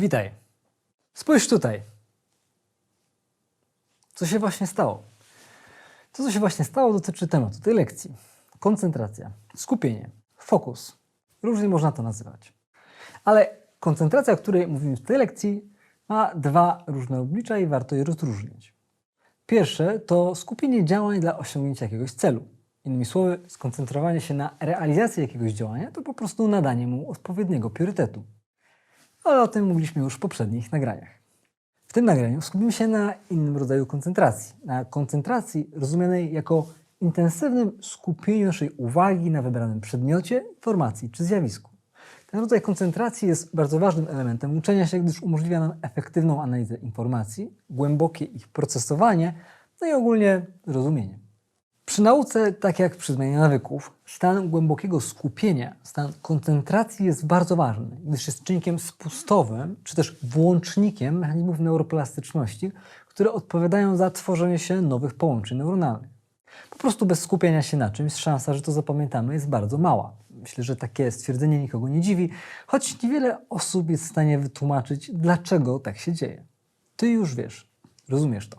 Witaj. Spójrz tutaj. Co się właśnie stało? To, co się właśnie stało, dotyczy tematu tej lekcji. Koncentracja, skupienie, fokus. Różnie można to nazywać. Ale koncentracja, o której mówimy w tej lekcji, ma dwa różne oblicza i warto je rozróżnić. Pierwsze to skupienie działań dla osiągnięcia jakiegoś celu. Innymi słowy, skoncentrowanie się na realizacji jakiegoś działania to po prostu nadanie mu odpowiedniego priorytetu. Ale o tym mówiliśmy już w poprzednich nagraniach. W tym nagraniu skupimy się na innym rodzaju koncentracji. Na koncentracji rozumianej jako intensywnym skupieniu naszej uwagi na wybranym przedmiocie, informacji czy zjawisku. Ten rodzaj koncentracji jest bardzo ważnym elementem uczenia się, gdyż umożliwia nam efektywną analizę informacji, głębokie ich procesowanie, no i ogólnie rozumienie. Przy nauce, tak jak przy zmianie nawyków, stan głębokiego skupienia, stan koncentracji jest bardzo ważny, gdyż jest czynnikiem spustowym, czy też włącznikiem mechanizmów neuroplastyczności, które odpowiadają za tworzenie się nowych połączeń neuronalnych. Po prostu bez skupiania się na czymś szansa, że to zapamiętamy, jest bardzo mała. Myślę, że takie stwierdzenie nikogo nie dziwi, choć niewiele osób jest w stanie wytłumaczyć, dlaczego tak się dzieje. Ty już wiesz, rozumiesz to.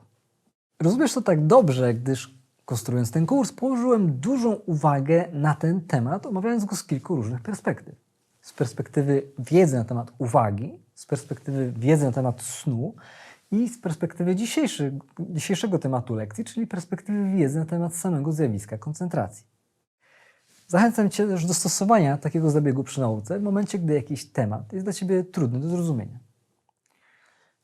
Rozumiesz to tak dobrze, gdyż konstruując ten kurs, położyłem dużą uwagę na ten temat, omawiając go z kilku różnych perspektyw. Z perspektywy wiedzy na temat uwagi, z perspektywy wiedzy na temat snu i z perspektywy dzisiejszego tematu lekcji, czyli perspektywy wiedzy na temat samego zjawiska koncentracji. Zachęcam Cię też do stosowania takiego zabiegu przy nauce w momencie, gdy jakiś temat jest dla Ciebie trudny do zrozumienia.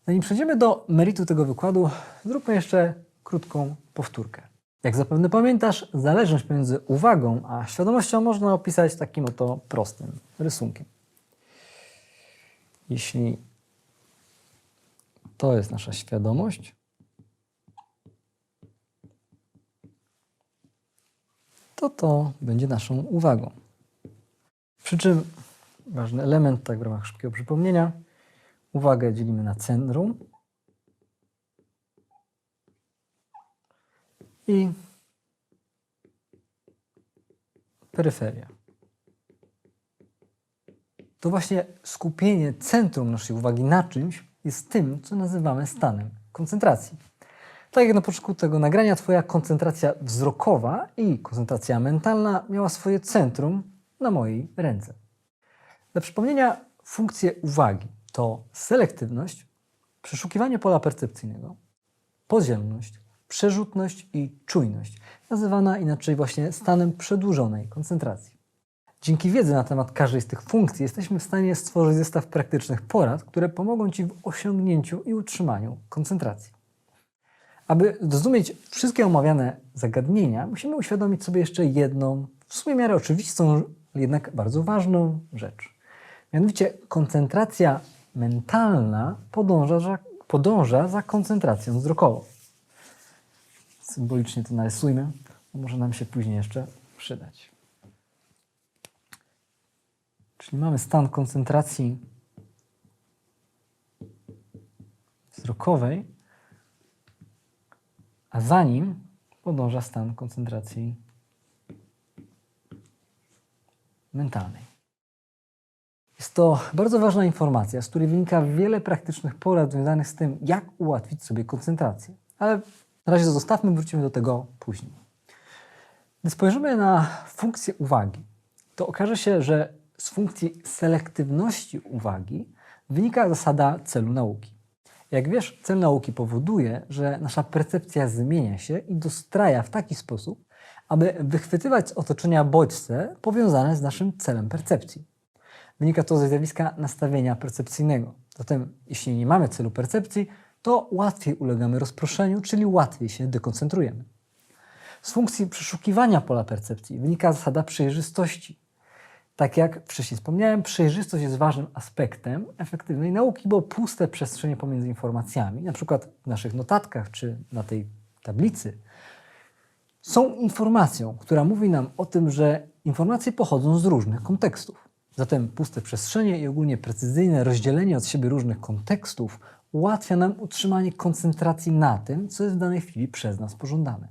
Zanim przejdziemy do meritu tego wykładu, zróbmy jeszcze krótką powtórkę. Jak zapewne pamiętasz, zależność pomiędzy uwagą a świadomością można opisać takim oto prostym rysunkiem. Jeśli to jest nasza świadomość, to to będzie naszą uwagą. Przy czym ważny element, tak w ramach szybkiego przypomnienia, uwagę dzielimy na centrum i peryferia. To właśnie skupienie centrum naszej uwagi na czymś jest tym, co nazywamy stanem koncentracji. Tak jak na początku tego nagrania, Twoja koncentracja wzrokowa i koncentracja mentalna miała swoje centrum na mojej ręce. Dla przypomnienia, funkcje uwagi to selektywność, przeszukiwanie pola percepcyjnego, podzielność, przerzutność i czujność, nazywana inaczej właśnie stanem przedłużonej koncentracji. Dzięki wiedzy na temat każdej z tych funkcji jesteśmy w stanie stworzyć zestaw praktycznych porad, które pomogą Ci w osiągnięciu i utrzymaniu koncentracji. Aby zrozumieć wszystkie omawiane zagadnienia, musimy uświadomić sobie jeszcze jedną, w sumie miarę oczywistą, jednak bardzo ważną rzecz. Mianowicie koncentracja mentalna podąża za, podąża za koncentracją wzrokową. Symbolicznie to narysujmy, bo może nam się później jeszcze przydać. Czyli mamy stan koncentracji wzrokowej, a za nim podąża stan koncentracji mentalnej. Jest to bardzo ważna informacja, z której wynika wiele praktycznych porad związanych z tym, jak ułatwić sobie koncentrację. Ale na razie zostawmy, wrócimy do tego później. Gdy spojrzymy na funkcję uwagi, to okaże się, że z funkcji selektywności uwagi wynika zasada celu nauki. Jak wiesz, cel nauki powoduje, że nasza percepcja zmienia się i dostraja w taki sposób, aby wychwytywać z otoczenia bodźce powiązane z naszym celem percepcji. Wynika to ze zjawiska nastawienia percepcyjnego. Zatem, jeśli nie mamy celu percepcji, to łatwiej ulegamy rozproszeniu, czyli łatwiej się dekoncentrujemy. Z funkcji przeszukiwania pola percepcji wynika zasada przejrzystości. Tak jak wcześniej wspomniałem, przejrzystość jest ważnym aspektem efektywnej nauki, bo puste przestrzenie pomiędzy informacjami, na przykład w naszych notatkach czy na tej tablicy, są informacją, która mówi nam o tym, że informacje pochodzą z różnych kontekstów. Zatem puste przestrzenie i ogólnie precyzyjne rozdzielenie od siebie różnych kontekstów ułatwia nam utrzymanie koncentracji na tym, co jest w danej chwili przez nas pożądane.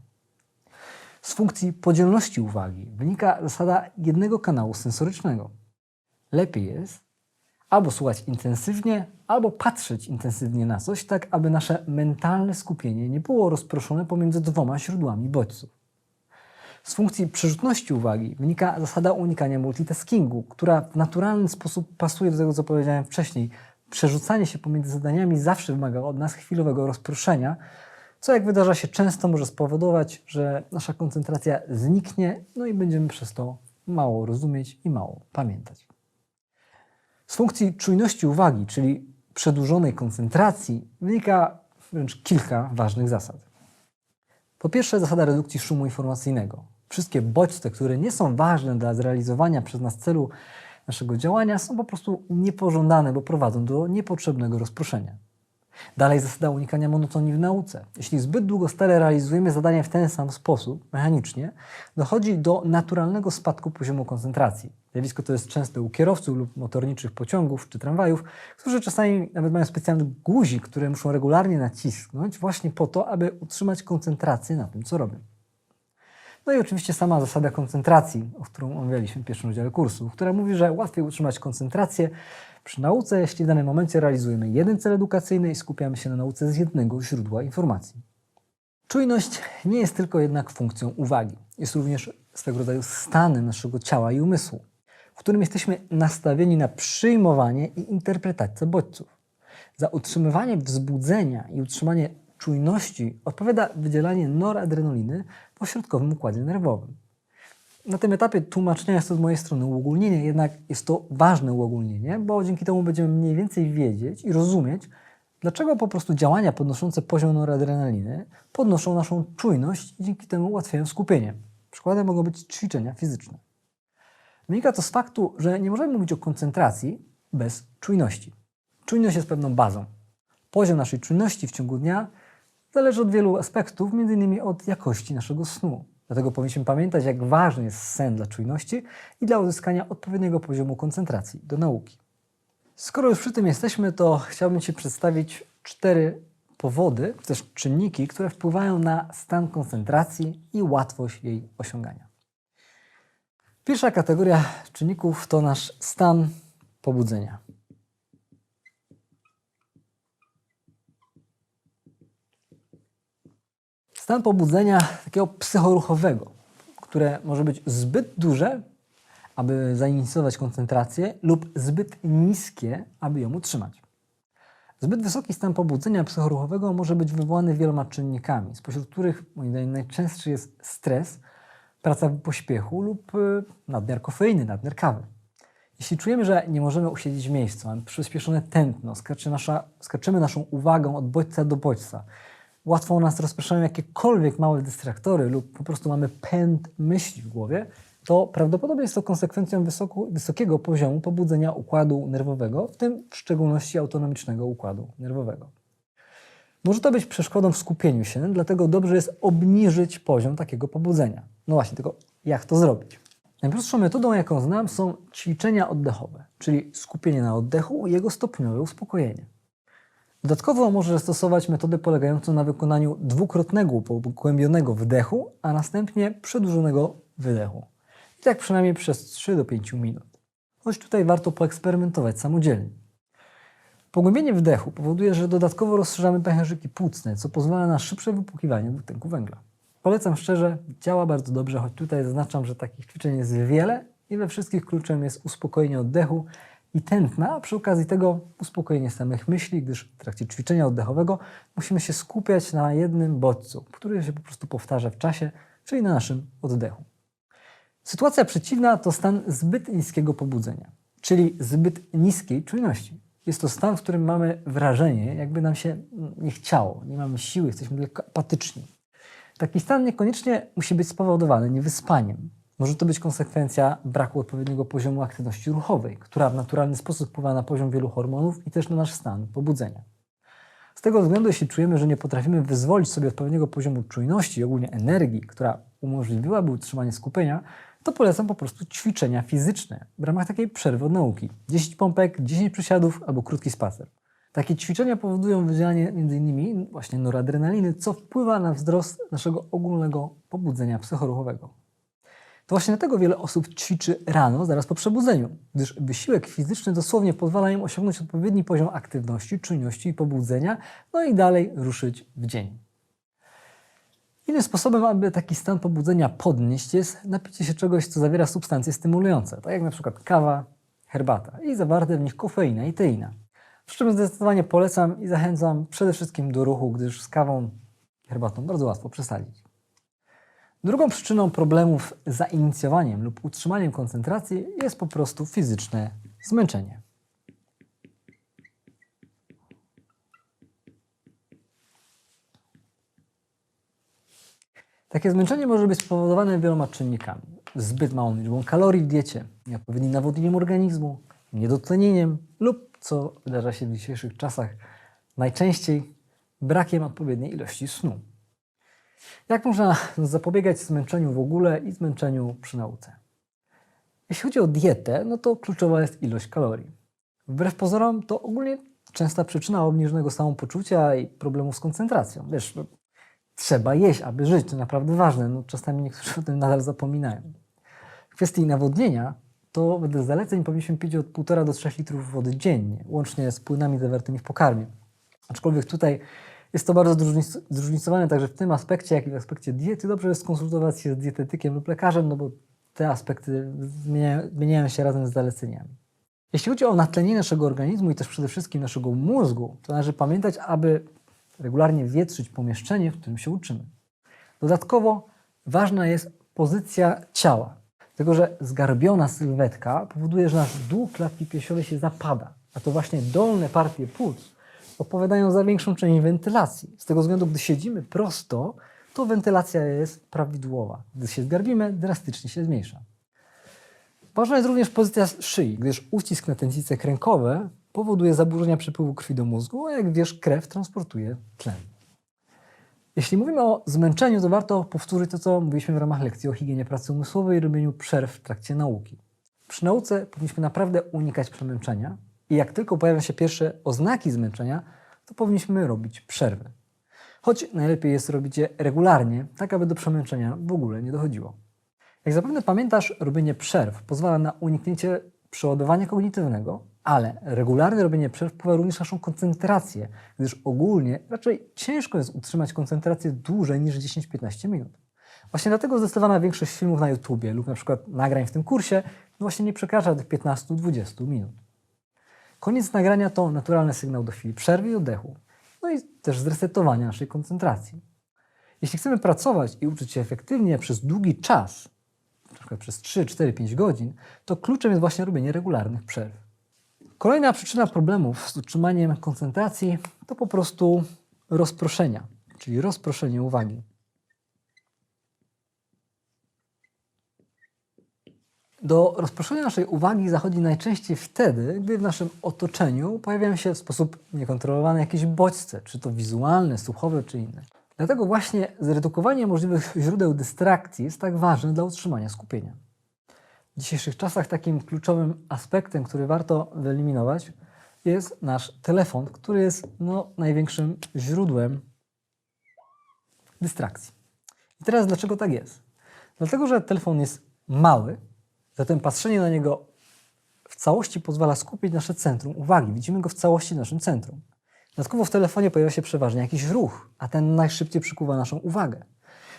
Z funkcji podzielności uwagi wynika zasada jednego kanału sensorycznego. Lepiej jest, Albo słuchać intensywnie, albo patrzeć intensywnie na coś, tak aby nasze mentalne skupienie nie było rozproszone pomiędzy dwoma źródłami bodźców. Z funkcji przerzutności uwagi wynika zasada unikania multitaskingu, która w naturalny sposób pasuje do tego, co powiedziałem wcześniej. Przerzucanie się pomiędzy zadaniami zawsze wymaga od nas chwilowego rozproszenia, co jak wydarza się często może spowodować, że nasza koncentracja zniknie, no i będziemy przez to mało rozumieć i mało pamiętać. Z funkcji czujności uwagi, czyli przedłużonej koncentracji, wynika wręcz kilka ważnych zasad. Po pierwsze, zasada redukcji szumu informacyjnego. Wszystkie bodźce, które nie są ważne dla zrealizowania przez nas celu naszego działania, są po prostu niepożądane, bo prowadzą do niepotrzebnego rozproszenia. Dalej zasada unikania monotonii w nauce. Jeśli zbyt długo stale realizujemy zadania w ten sam sposób, mechanicznie, dochodzi do naturalnego spadku poziomu koncentracji. Zjawisko to jest częste u kierowców lub motorniczych pociągów czy tramwajów, którzy czasami nawet mają specjalny guzik, który muszą regularnie nacisnąć właśnie po to, aby utrzymać koncentrację na tym, co robią. No i oczywiście sama zasada koncentracji, o którą omawialiśmy w pierwszym rozdziale kursu, która mówi, że łatwiej utrzymać koncentrację przy nauce, jeśli w danym momencie realizujemy jeden cel edukacyjny i skupiamy się na nauce z jednego źródła informacji. Czujność nie jest tylko jednak funkcją uwagi. Jest również swego rodzaju stanem naszego ciała i umysłu, w którym jesteśmy nastawieni na przyjmowanie i interpretację bodźców. Za utrzymywanie wzbudzenia i utrzymanie czujności odpowiada wydzielanie noradrenaliny w ośrodkowym układzie nerwowym. Na tym etapie tłumaczenia jest to z mojej strony uogólnienie, jednak jest to ważne uogólnienie, bo dzięki temu będziemy mniej więcej wiedzieć i rozumieć, dlaczego po prostu działania podnoszące poziom noradrenaliny podnoszą naszą czujność i dzięki temu ułatwiają skupienie. Przykładem mogą być ćwiczenia fizyczne. Wynika to z faktu, że nie możemy mówić o koncentracji bez czujności. Czujność jest pewną bazą. Poziom naszej czujności w ciągu dnia zależy od wielu aspektów, m.in. od jakości naszego snu. Dlatego powinniśmy pamiętać, jak ważny jest sen dla czujności i dla uzyskania odpowiedniego poziomu koncentracji do nauki. Skoro już przy tym jesteśmy, to chciałbym Ci przedstawić cztery powody, czy też czynniki, które wpływają na stan koncentracji i łatwość jej osiągania. Pierwsza kategoria czynników to nasz stan pobudzenia. Stan pobudzenia takiego psychoruchowego, które może być zbyt duże, aby zainicjować koncentrację, lub zbyt niskie, aby ją utrzymać. Zbyt wysoki stan pobudzenia psychoruchowego może być wywołany wieloma czynnikami, spośród których moim zdaniem najczęstszy jest stres, praca w pośpiechu lub y, nadmiar kofeiny, nadmiar kawy. Jeśli czujemy, że nie możemy usiedzieć w miejscu, mamy przyspieszone tętno, nasza, skaczemy naszą uwagą od bodźca do bodźca, łatwo nas rozpraszają jakiekolwiek małe dystraktory lub po prostu mamy pęd myśli w głowie, to prawdopodobnie jest to konsekwencją wysokiego poziomu pobudzenia układu nerwowego, w tym w szczególności autonomicznego układu nerwowego. Może to być przeszkodą w skupieniu się, dlatego dobrze jest obniżyć poziom takiego pobudzenia. No właśnie, tylko jak to zrobić? Najprostszą metodą, jaką znam, są ćwiczenia oddechowe, czyli skupienie na oddechu i jego stopniowe uspokojenie. Dodatkowo może stosować metodę polegającą na wykonaniu dwukrotnego pogłębionego wdechu, a następnie przedłużonego wydechu. I tak przynajmniej przez 3 do 5 minut. Choć tutaj warto poeksperymentować samodzielnie. Pogłębienie wdechu powoduje, że dodatkowo rozszerzamy pęcherzyki płucne, co pozwala na szybsze wypłukiwanie dwutlenku węgla. Polecam szczerze, działa bardzo dobrze, choć tutaj zaznaczam, że takich ćwiczeń jest wiele i we wszystkich kluczem jest uspokojenie oddechu i tętna, a przy okazji tego uspokojenie samych myśli, gdyż w trakcie ćwiczenia oddechowego musimy się skupiać na jednym bodźcu, który się po prostu powtarza w czasie, czyli na naszym oddechu. Sytuacja przeciwna to stan zbyt niskiego pobudzenia, czyli zbyt niskiej czujności. Jest to stan, w którym mamy wrażenie, jakby nam się nie chciało, nie mamy siły, jesteśmy lekko apatyczni. Taki stan niekoniecznie musi być spowodowany niewyspaniem. Może to być konsekwencja braku odpowiedniego poziomu aktywności ruchowej, która w naturalny sposób wpływa na poziom wielu hormonów i też na nasz stan pobudzenia. Z tego względu, jeśli czujemy, że nie potrafimy wyzwolić sobie odpowiedniego poziomu czujności ogólnie energii, która umożliwiłaby utrzymanie skupienia, to polecam po prostu ćwiczenia fizyczne w ramach takiej przerwy od nauki. 10 pompek, 10 przysiadów albo krótki spacer. Takie ćwiczenia powodują wydzielanie m.in. właśnie noradrenaliny, co wpływa na wzrost naszego ogólnego pobudzenia psychoruchowego. To właśnie dlatego wiele osób ćwiczy rano, zaraz po przebudzeniu, gdyż wysiłek fizyczny dosłownie pozwala im osiągnąć odpowiedni poziom aktywności, czujności i pobudzenia, no i dalej ruszyć w dzień. Innym sposobem, aby taki stan pobudzenia podnieść, jest napicie się czegoś, co zawiera substancje stymulujące, tak jak na przykład kawa, herbata i zawarte w nich kofeina i teina. Przy czym zdecydowanie polecam i zachęcam przede wszystkim do ruchu, gdyż z kawą herbatą bardzo łatwo przesadzić. Drugą przyczyną problemów z zainicjowaniem lub utrzymaniem koncentracji jest po prostu fizyczne zmęczenie. Takie zmęczenie może być spowodowane wieloma czynnikami. Zbyt małą liczbą kalorii w diecie, nieodpowiednim nawodnieniem organizmu, niedotlenieniem lub, co wydarza się w dzisiejszych czasach najczęściej, brakiem odpowiedniej ilości snu. Jak można zapobiegać zmęczeniu w ogóle i zmęczeniu przy nauce? Jeśli chodzi o dietę, no to kluczowa jest ilość kalorii. Wbrew pozorom to ogólnie częsta przyczyna obniżonego samopoczucia i problemów z koncentracją. Wiesz, no, trzeba jeść, aby żyć, to naprawdę ważne. No, czasami niektórzy o tym nadal zapominają. W kwestii nawodnienia, to wedle zaleceń powinniśmy pić od 1,5 do 3 litrów wody dziennie, łącznie z płynami zawartymi w pokarmie. Aczkolwiek tutaj jest to bardzo zróżnic- zróżnicowane także w tym aspekcie, jak i w aspekcie diety. Dobrze jest skonsultować się z dietetykiem lub lekarzem, no bo te aspekty zmieniają, zmieniają się razem z zaleceniami. Jeśli chodzi o natlenienie naszego organizmu i też przede wszystkim naszego mózgu, to należy pamiętać, aby regularnie wietrzyć pomieszczenie, w którym się uczymy. Dodatkowo ważna jest pozycja ciała, dlatego że zgarbiona sylwetka powoduje, że nasz dół klatki piersiowej się zapada, a to właśnie dolne partie płuc odpowiadają za większą część wentylacji. Z tego względu, gdy siedzimy prosto, to wentylacja jest prawidłowa. Gdy się zgarbimy, drastycznie się zmniejsza. Ważna jest również pozycja szyi, gdyż uścisk na tętnice kręgowe powoduje zaburzenia przepływu krwi do mózgu, a jak wiesz, krew transportuje tlen. Jeśli mówimy o zmęczeniu, to warto powtórzyć to, co mówiliśmy w ramach lekcji o higienie pracy umysłowej i robieniu przerw w trakcie nauki. Przy nauce powinniśmy naprawdę unikać przemęczenia i jak tylko pojawią się pierwsze oznaki zmęczenia, to powinniśmy robić przerwy. Choć najlepiej jest robić je regularnie, tak aby do przemęczenia w ogóle nie dochodziło. Jak zapewne pamiętasz, robienie przerw pozwala na uniknięcie przeładowania kognitywnego, ale regularne robienie przerw wpływa również na naszą koncentrację, gdyż ogólnie raczej ciężko jest utrzymać koncentrację dłużej niż 10-15 minut. Właśnie dlatego zdecydowana większość filmów na YouTubie lub na przykład nagrań w tym kursie no właśnie nie przekracza tych 15-20 minut. Koniec nagrania to naturalny sygnał do chwili przerwy i oddechu, no i też zresetowania naszej koncentracji. Jeśli chcemy pracować i uczyć się efektywnie przez długi czas, przykład przez 3, 4, 5 godzin, to kluczem jest właśnie robienie regularnych przerw. Kolejna przyczyna problemów z utrzymaniem koncentracji to po prostu rozproszenia, czyli rozproszenie uwagi. Do rozproszenia naszej uwagi zachodzi najczęściej wtedy, gdy w naszym otoczeniu pojawiają się w sposób niekontrolowany jakieś bodźce, czy to wizualne, słuchowe, czy inne. Dlatego właśnie zredukowanie możliwych źródeł dystrakcji jest tak ważne dla utrzymania skupienia. W dzisiejszych czasach takim kluczowym aspektem, który warto wyeliminować, jest nasz telefon, który jest no, największym źródłem dystrakcji. I teraz dlaczego tak jest? Dlatego, że telefon jest mały, zatem patrzenie na niego w całości pozwala skupić nasze centrum uwagi. Widzimy go w całości w naszym centrum. Dodatkowo w telefonie pojawia się przeważnie jakiś ruch, a ten najszybciej przykuwa naszą uwagę.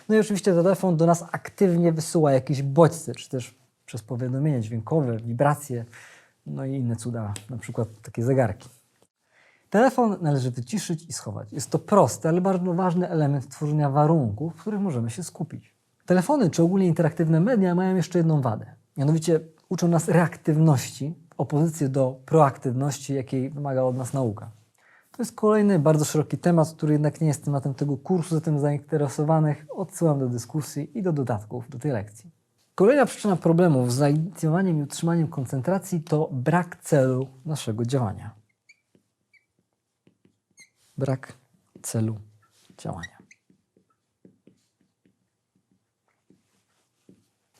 No i oczywiście telefon do nas aktywnie wysyła jakieś bodźce, czy też przez powiadomienia dźwiękowe, wibracje, no i inne cuda, na przykład takie zegarki. Telefon należy wyciszyć i schować. Jest to prosty, ale bardzo ważny element tworzenia warunków, w których możemy się skupić. Telefony czy ogólnie interaktywne media mają jeszcze jedną wadę. Mianowicie uczą nas reaktywności opozycji do proaktywności, jakiej wymaga od nas nauka. To jest kolejny bardzo szeroki temat, który jednak nie jest tematem tego kursu, zatem zainteresowanych odsyłam do dyskusji i do dodatków do tej lekcji. Kolejna przyczyna problemów z zainicjowaniem i utrzymaniem koncentracji to brak celu naszego działania. Brak celu działania.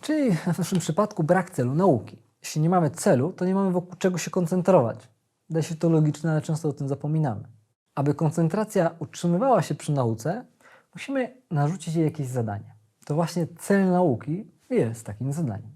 Czyli w naszym przypadku brak celu nauki. Jeśli nie mamy celu, to nie mamy wokół czego się koncentrować. Wydaje się to logiczne, ale często o tym zapominamy. Aby koncentracja utrzymywała się przy nauce, musimy narzucić jej jakieś zadanie. To właśnie cel nauki jest takim zadaniem.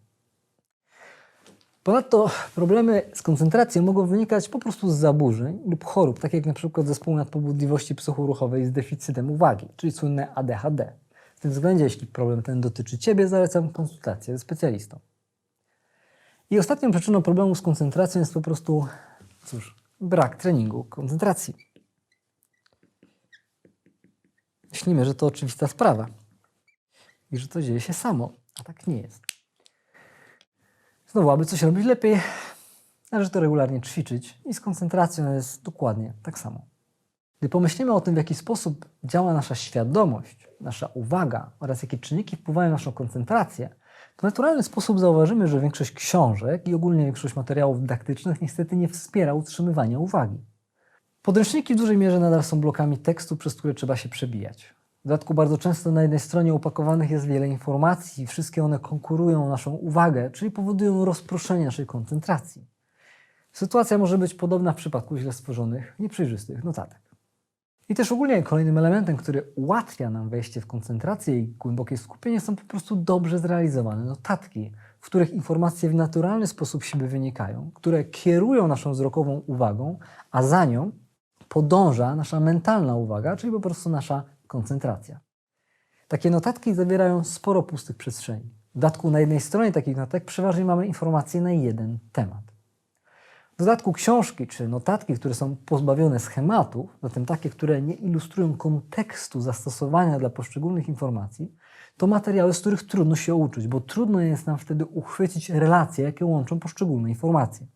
Ponadto problemy z koncentracją mogą wynikać po prostu z zaburzeń lub chorób, tak jak na przykład zespół nadpobudliwości psychoruchowej z deficytem uwagi, czyli słynne ADHD. Tym względzie, jeśli problem ten dotyczy Ciebie, zalecam konsultację ze specjalistą. I ostatnią przyczyną problemu z koncentracją jest po prostu, cóż, brak treningu koncentracji. Myślimy, że to oczywista sprawa i że to dzieje się samo, a tak nie jest. Znowu, aby coś robić lepiej, należy to regularnie ćwiczyć i z koncentracją jest dokładnie tak samo. Gdy pomyślimy o tym, w jaki sposób działa nasza świadomość, nasza uwaga oraz jakie czynniki wpływają na naszą koncentrację, to w naturalny sposób zauważymy, że większość książek i ogólnie większość materiałów dydaktycznych niestety nie wspiera utrzymywania uwagi. Podręczniki w dużej mierze nadal są blokami tekstu, przez które trzeba się przebijać. W dodatku bardzo często na jednej stronie upakowanych jest wiele informacji i wszystkie one konkurują o naszą uwagę, czyli powodują rozproszenie naszej koncentracji. Sytuacja może być podobna w przypadku źle stworzonych, nieprzejrzystych notatek. I też ogólnie kolejnym elementem, który ułatwia nam wejście w koncentrację i głębokie skupienie są po prostu dobrze zrealizowane notatki, w których informacje w naturalny sposób siebie wynikają, które kierują naszą wzrokową uwagą, a za nią podąża nasza mentalna uwaga, czyli po prostu nasza koncentracja. Takie notatki zawierają sporo pustych przestrzeni. W dodatku na jednej stronie takich notatek przeważnie mamy informacje na jeden temat. W dodatku książki czy notatki, które są pozbawione schematów, zatem takie, które nie ilustrują kontekstu zastosowania dla poszczególnych informacji, to materiały, z których trudno się uczyć, bo trudno jest nam wtedy uchwycić relacje, jakie łączą poszczególne informacje.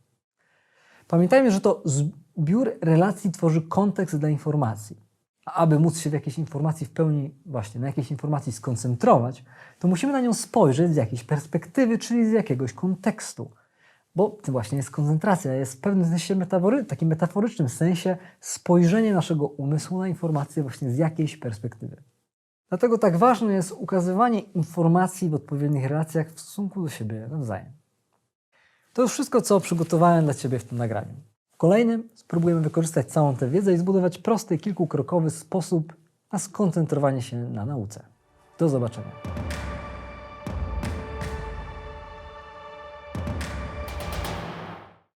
Pamiętajmy, że to zbiór relacji tworzy kontekst dla informacji. A aby móc się w jakiejś informacji w pełni, właśnie na jakiejś informacji skoncentrować, to musimy na nią spojrzeć z jakiejś perspektywy, czyli z jakiegoś kontekstu. Bo to właśnie jest koncentracja, jest w pewnym sensie metafory, takim metaforycznym sensie spojrzenie naszego umysłu na informację właśnie z jakiejś perspektywy. Dlatego tak ważne jest ukazywanie informacji w odpowiednich relacjach w stosunku do siebie nawzajem. To już wszystko, co przygotowałem dla Ciebie w tym nagraniu. W kolejnym spróbujemy wykorzystać całą tę wiedzę i zbudować prosty, kilkukrokowy sposób na skoncentrowanie się na nauce. Do zobaczenia.